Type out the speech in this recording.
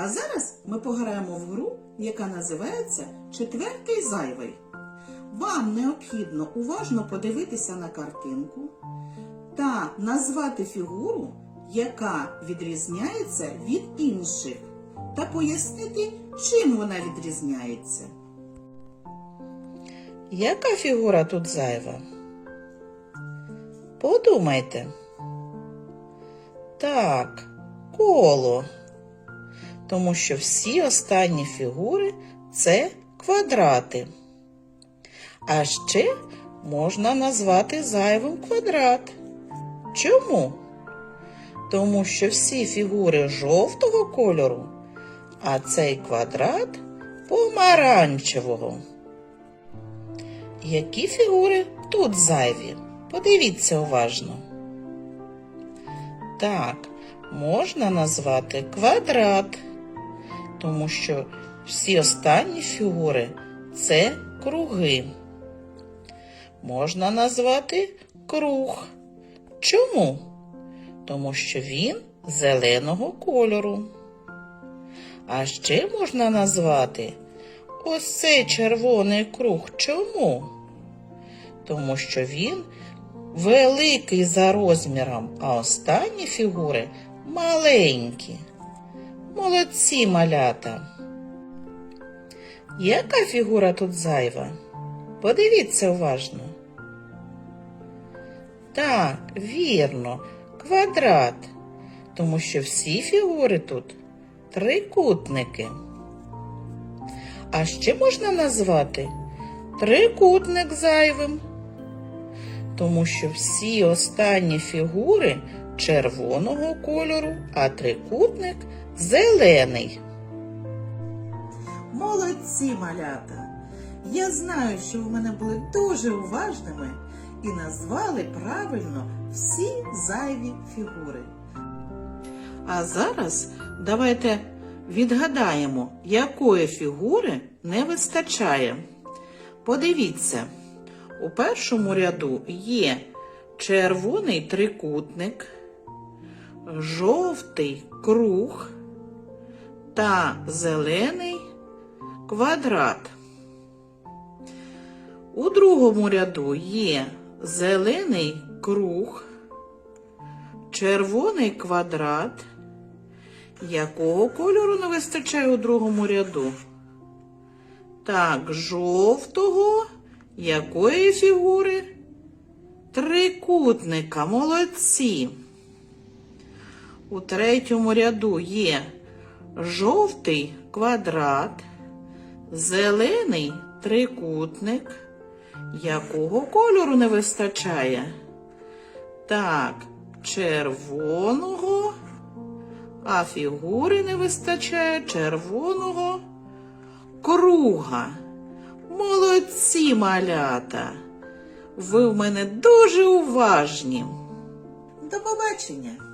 А зараз ми пограємо в гру, яка називається Четвертий зайвий. Вам необхідно уважно подивитися на картинку та назвати фігуру, яка відрізняється від інших, та пояснити, чим вона відрізняється. Яка фігура тут зайва? Подумайте. Так, коло. Тому що всі останні фігури це квадрати. А ще можна назвати зайвим квадрат. Чому? Тому що всі фігури жовтого кольору, а цей квадрат помаранчевого. Які фігури тут зайві? Подивіться уважно. Так, можна назвати квадрат, тому що всі останні фігури це круги. Можна назвати круг. Чому? Тому що він зеленого кольору. А ще можна назвати ось цей червоний круг. Чому? Тому що він великий за розміром, а останні фігури маленькі. Молодці малята. Яка фігура тут зайва? Подивіться уважно. Так, вірно, квадрат, тому що всі фігури тут трикутники. А ще можна назвати трикутник зайвим, тому що всі останні фігури червоного кольору, а трикутник зелений. Молодці, малята! Я знаю, що ви мене були дуже уважними і назвали правильно всі зайві фігури. А зараз давайте відгадаємо, якої фігури не вистачає. Подивіться, у першому ряду є червоний трикутник, жовтий круг та зелений квадрат. У другому ряду є зелений круг, червоний квадрат. Якого кольору не вистачає у другому ряду? Так, жовтого. Якої фігури? Трикутника. Молодці. У третьому ряду є жовтий квадрат, зелений трикутник. Якого кольору не вистачає? Так, червоного, а фігури не вистачає червоного круга. Молодці малята! Ви в мене дуже уважні. До побачення!